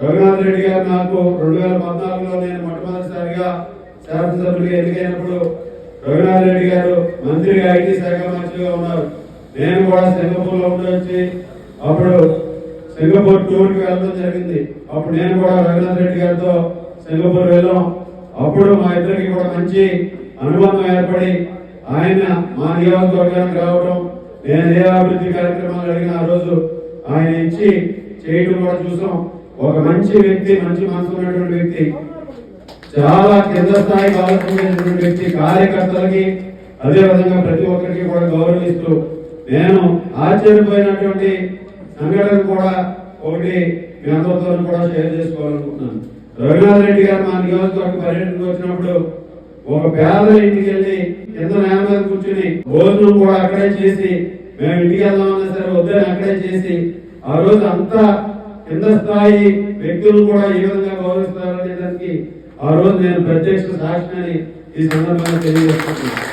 రఘునాథ్ రెడ్డి గారు నాకు రెండు వేల పద్నాలుగులో నేను మొట్టమొదటిసారిగా శాసనసభ్యులుగా ఎన్నికైనప్పుడు రఘునాథ్ రెడ్డి గారు మంత్రిగా ఐటీ శాఖ మంత్రిగా ఉన్నారు. నేను కూడా సింగపూర్లో వచ్చి అప్పుడు సింగపూర్ టూర్కి వెళ్ళడం జరిగింది. అప్పుడు నేను కూడా రఘునాథ్ రెడ్డి గారితో సింగపూర్ వెళ్ళాం. అప్పుడు మా ఇద్దరికి కూడా మంచి అనుబంధం ఏర్పడి ఆయన మా నియోజకవర్గానికి రావడం నేను ఏ అభివృద్ధి కార్యక్రమాలు అడిగిన ఆ రోజు ఆయన ఇచ్చి చేయటం కూడా చూసాం. ఒక మంచి వ్యక్తి మంచి మనసు ఉన్నటువంటి వ్యక్తి చాలా కింద స్థాయి ఆలోచించేటువంటి వ్యక్తి కార్యకర్తలకి అదే విధంగా ప్రతి ఒక్కరికి కూడా గౌరవిస్తూ నేను ఆశ్చర్యపోయినటువంటి సంఘటన కూడా ఒకటి మీ అందరితో కూడా షేర్ చేసుకోవాలనుకుంటున్నాను. రఘునాథ్ రెడ్డి గారు మా నియోజకవర్గ పర్యటనకు వచ్చినప్పుడు ఒక పేద ఇంటికి వెళ్ళి కింద నేల మీద కూర్చుని భోజనం కూడా అక్కడే చేసి మేము ఇంటికి వెళ్దామన్నా సరే వద్దని అక్కడే చేసి ఆ రోజు అంతా కింద స్థాయి వ్యక్తులు కూడా ఏ విధంగా గౌరవిస్తారనే దానికి ఆ రోజు నేను ప్రత్యక్ష సాక్షిని ఈ సందర్భంగా తెలియజేస్తున్నాను.